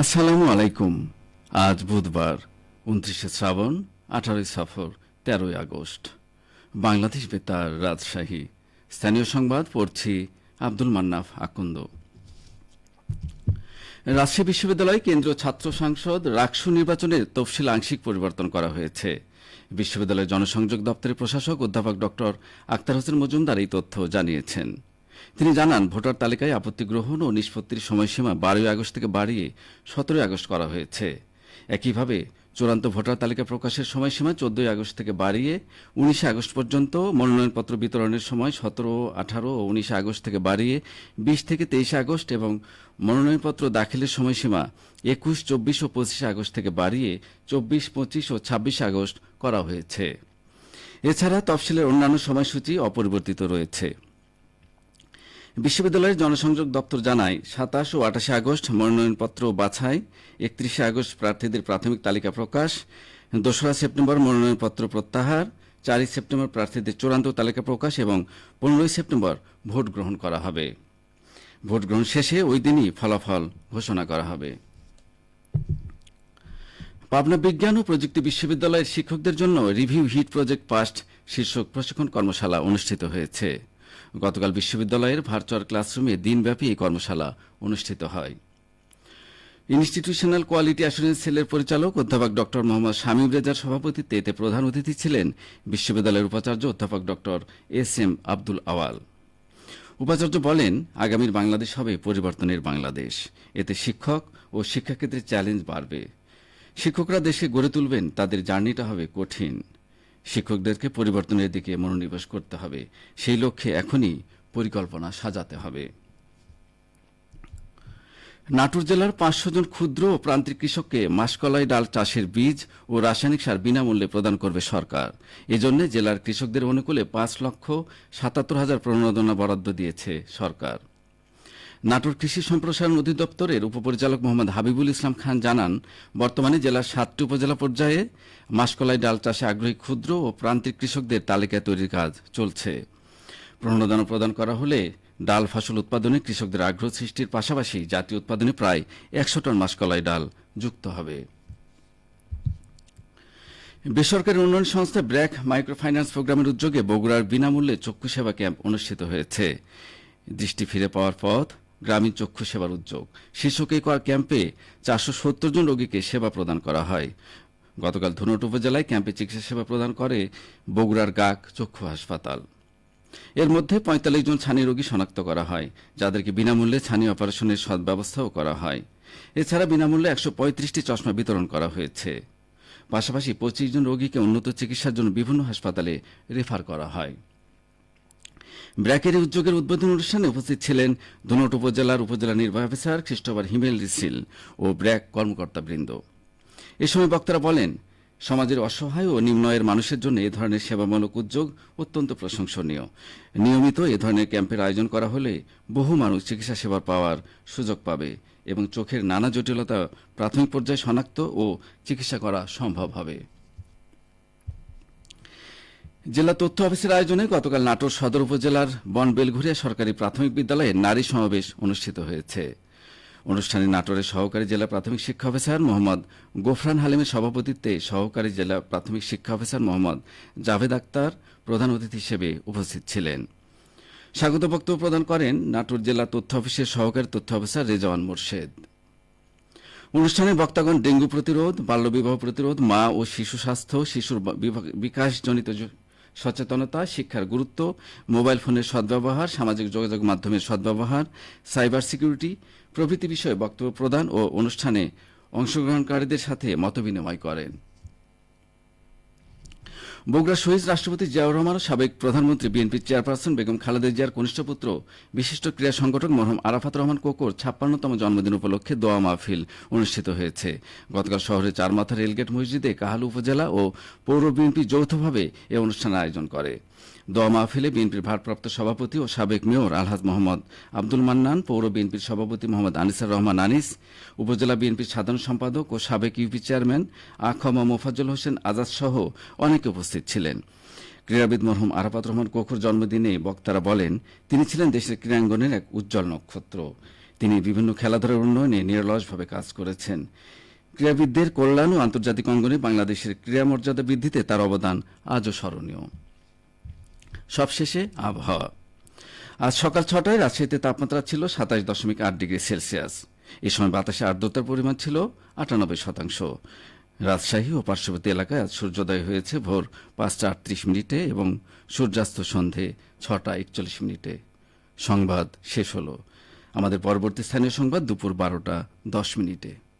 আসসালামু আলাইকুম। আজ বুধবার, উনত্রিশে শ্রাবণ, আঠারোই সফর, তেরোই আগস্ট। বাংলাদেশ বেতার রাজশাহী। স্থানীয় সংবাদ পড়ছি আব্দুল মান্নাফ আকন্দ। রাজশাহী বিশ্ববিদ্যালয় কেন্দ্রীয় ছাত্র সংসদ রাকসু নির্বাচনের তফসিল আংশিক পরিবর্তন করা হয়েছে। বিশ্ববিদ্যালয়ের জনসংযোগ দপ্তরের প্রশাসক অধ্যাপক ডক্টর আক্তার হোসেন মজুমদার এই তথ্য জানিয়েছেন। তিনি জানান, ভোটার তালিকায় আপত্তি গ্রহণ ও নিষ্পত্তির সময়সীমা বারোই আগস্ট থেকে বাড়িয়ে সতেরোই আগস্ট করা হয়েছে। একইভাবে, চূড়ান্ত ভোটার তালিকা প্রকাশের সময়সীমা চোদ্দই আগস্ট থেকে বাড়িয়ে উনিশে আগস্ট পর্যন্ত মনোনয়নপত্র বিতরণের সময় সতেরো, আঠারো ও উনিশে আগস্ট থেকে বাড়িয়ে বিশ থেকে তেইশে আগস্ট এবং মনোনয়নপত্র দাখিলের সময়সীমা একুশ, চব্বিশ ও পঁচিশে আগস্ট থেকে বাড়িয়ে চব্বিশ, পঁচিশ ও ছাব্বিশে আগস্ট করা হয়েছে। এছাড়া তফসিলের অন্যান্য সময়সূচি অপরিবর্তিত রয়েছে। বিশ্ববিদ্যালয়ের জনসংযোগ দপ্তর জানায়, সাতাশ ও আঠাশে আগস্ট মনোনয়নপত্র বাছাই, একত্রিশে আগস্ট প্রার্থীদের প্রাথমিক তালিকা প্রকাশ, দোসরা সেপ্টেম্বর মনোনয়নপত্র প্রত্যাহার, চারই সেপ্টেম্বর প্রার্থীদের চূড়ান্ত তালিকা প্রকাশ এবং পনেরোই সেপ্টেম্বর ভোট গ্রহণ করা হবে। ভোট গ্রহণ শেষে ওই দিনই ফলাফল ঘোষণা করা হবে। পাবনা বিজ্ঞান ও প্রযুক্তি বিশ্ববিদ্যালয়ের শিক্ষকদের জন্য রিভিউ হিট প্রজেক্ট পাস্ট শীর্ষক প্রশিক্ষণ কর্মশালা অনুষ্ঠিত হয়েছে। গতকাল বিশ্ববিদ্যালয়ের ভার্চুয়াল ক্লাসরুমে দিনব্যাপী এই কর্মশালা অনুষ্ঠিত হয়। ইনস্টিটিউশনাল কোয়ালিটি অ্যাসুরেন্স সেলের পরিচালক অধ্যাপক ডক্টর মোহাম্মদ শামীম রেজার সভাপতিত্বে এতে প্রধান অতিথি ছিলেন বিশ্ববিদ্যালয়ের উপাচার্য অধ্যাপক doctor S M Abdul Awal. উপাচার্য বলেন, আগামীর বাংলাদেশ হবে পরিবর্তনের বাংলাদেশ। এতে শিক্ষক ও শিক্ষাক্ষেত্রে চ্যালেঞ্জ বাড়বে। শিক্ষকরা দেশে গড়ে তুলবেন, তাদের জার্নিটা হবে কঠিন। শিক্ষকদেরকে পরিবর্তনের দিকে মনোনিবেশ করতে হবে। সেই লক্ষ্যে এখনই পরিকল্পনা সাজাতে হবে। নাটোর জেলার পাঁচশো জন ক্ষুদ্র ও প্রান্তিক কৃষককে মাসকলাই ডাল চাষের বীজ ও রাসায়নিক সার বিনামূল্যে প্রদান করবে সরকার। এজন্য জেলার কৃষকদের অনুকূলে পাঁচ লক্ষ সাতাত্তর হাজার প্রণোদনা বরাদ্দ দিয়েছে সরকার। নাটোর কৃষি সম্প্রসারণ অধিদপ্তরের উপপরিচালক মোহাম্মদ হাবিবুল ইসলাম খান জানান, বর্তমানে জেলার সাতটি উপজেলা পর্যায়ে মাসকলাই ডাল চাষে আগ্রহী ক্ষুদ্র ও প্রান্তিক কৃষকদের তালিকা তৈরির কাজ চলছে। প্রণোদনা প্রদান করা হলে ডাল ফসল উৎপাদনে কৃষকদের আগ্রহ সৃষ্টির পাশাপাশি জাতীয় উৎপাদনে প্রায় একশো টন মাসকলাই ডাল যুক্ত হবে। বেসরকারি উন্নয়ন সংস্থা ব্র্যাক মাইক্রো ফাইন্যান্স প্রোগ্রামের উদ্যোগে বগুড়ার বিনামূল্যে চক্ষু সেবা ক্যাম্প অনুষ্ঠিত হয়েছে। দৃষ্টি ফিরে পাওয়ার পথ গ্রামীণ চক্ষু সেবার উদ্যোগ। শীর্ষক এই ক্যাম্পে চারশো সত্তর জন রোগীকে সেবা প্রদান করা হয়। গতকাল ধুনট উপজেলায় ক্যাম্পে চিকিৎসা সেবা প্রদান করে বগুড়ার গাক চক্ষু হাসপাতাল। এর মধ্যে পঁয়তাল্লিশ জন ছানি রোগী শনাক্ত করা হয়, যাদেরকে বিনামূল্যে ছানি অপারেশনের সদ্ব্যবস্থাও করা হয়। এছাড়া বিনামূল্যে একশো পঁয়ত্রিশটি চশমা বিতরণ করা হয়েছে। পাশাপাশি পঁচিশ জন রোগীকে উন্নত চিকিৎসার জন্য বিভিন্ন হাসপাতালে রেফার করা হয়। ব্র্যাকের উদ্যোগের উদ্বোধন অনুষ্ঠানে উপস্থিত ছিলেন ধুনট উপজেলার উপজেলা নির্বাহী অফিসার খ্রিস্টোফার হিমেল রিসিল ও ব্র্যাক কর্মকর্তাবৃন্দ। এ সময় বক্তারা বলেন, সমাজের অসহায় ও নিম্নয়ের মানুষের জন্য এ ধরনের সেবামূলক উদ্যোগ অত্যন্ত প্রশংসনীয়। নিয়মিত এ ধরনের ক্যাম্পের আয়োজন করা হলে বহু মানুষ চিকিৎসা সেবা পাওয়ার সুযোগ পাবে এবং চোখের নানা জটিলতা প্রাথমিক পর্যায়ে শনাক্ত ও চিকিৎসা করা সম্ভব হবে। জেলা তথ্য অফিসের আয়োজনে গতকাল নাটোর সদর উপজেলার বন বেলঘুরিয়া সরকারি প্রাথমিক বিদ্যালয়ে নারী সমাবেশ অনুষ্ঠিত হয়েছে। অনুষ্ঠানে নাটোরের সহকারী জেলা প্রাথমিক শিক্ষা অফিসার মোহাম্মদ গোফরান হালিমের সভাপতিত্বে সহকারী জেলা প্রাথমিক শিক্ষা অফিসার মোহাম্মদ জাভেদ আক্তার প্রধান অতিথি হিসেবে উপস্থিত ছিলেন। স্বাগত বক্তব্য প্রদান করেন নাটোর জেলা তথ্য অফিসের সহকারী তথ্য অফিসার রেজাওয়ান মোর্শেদ। অনুষ্ঠানে বক্তাগণ ডেঙ্গু প্রতিরোধ, বাল্যবিবাহ প্রতিরোধ, মা ও শিশু স্বাস্থ্য, শিশুর বিকাশজনিত সচেতনতা, শিক্ষার গুরুত্ব, মোবাইল ফোনের সদ্ব্যবহার, সামাজিক যোগাযোগ মাধ্যমের সদ্ব্যবহার, সাইবার সিকিউরিটি, প্রভৃতি বিষয়ে বক্তব্য প্রদান ও অনুষ্ঠানে অংশগ্রহণকারীদের সাথে মতবিনিময় করেন। বগুড়া শহীদ রাষ্ট্রপতি জিয়াউর রহমান সাবেক প্রধানমন্ত্রী বিএনপি চেয়ারপারসন বেগম খালেদা জিয়ার কনিষ্ঠ পুত্র, বিশিষ্ট ক্রীড়া সংগঠক মরহম আরাফাত রহমান কোকর ছাপ্পান্নতম জন্মদিন উপলক্ষে দোয়া মাহফিল অনুষ্ঠিত হয়েছে। গতকাল শহরের চারমাথা রেলগেট মসজিদে কাহালু উপজেলা ও পৌর বিএনপি যৌথভাবে এ অনুষ্ঠানের আয়োজন করে। দোয়া মাহফিলে বিএনপির ভারপ্রাপ্ত সভাপতি ও সাবেক মেয়র আলহাজ মোহাম্মদ আব্দুল মান্নান, পৌর বিএনপির সভাপতি মোহাম্মদ আনিসার রহমান আনিস, উপজেলা বিএনপির সাধারণ সম্পাদক ও সাবেক ইউপি চেয়ারম্যান আখমা মোফাজ্জল হোসেন আজাদ সহ অনেকে উপস্থিত ছিলেন। ক্রীড়াবিদ মরহুম আরাফাত রহমান কোখর জন্মদিনে বক্তারা বলেন, তিনি ছিলেন দেশের ক্রীড়াঙ্গনের এক উজ্জ্বল নক্ষত্র। তিনি বিভিন্ন খেলাধুলার উন্নয়নে নিরলসভাবে কাজ করেছেন। ক্রীড়াবিদদের কল্যাণ ও আন্তর্জাতিক অঙ্গনে বাংলাদেশের ক্রীড়া মর্যাদা বৃদ্ধিতে তার অবদান আজও স্মরণীয়। সবশেষে আবহাওয়া। আজ সকাল ছটায় রাজশাহীতে তাপমাত্রা ছিল সাতাশ দশমিক আট ডিগ্রি সেলসিয়াস। এ সময় বাতাসে আর্দ্রতার পরিমাণ ছিল আটানব্বই শতাংশ। রাজশাহী ও পার্শ্ববর্তী এলাকায় আজ সূর্যোদয় হয়েছে ভোর পাঁচটা আটত্রিশ মিনিটে এবং সূর্যাস্ত সন্ধে ছটা একচল্লিশ মিনিটে। সংবাদ শেষ হলো। আমাদের পরবর্তী স্থানীয় সংবাদ দুপুর বারোটা দশ মিনিটে।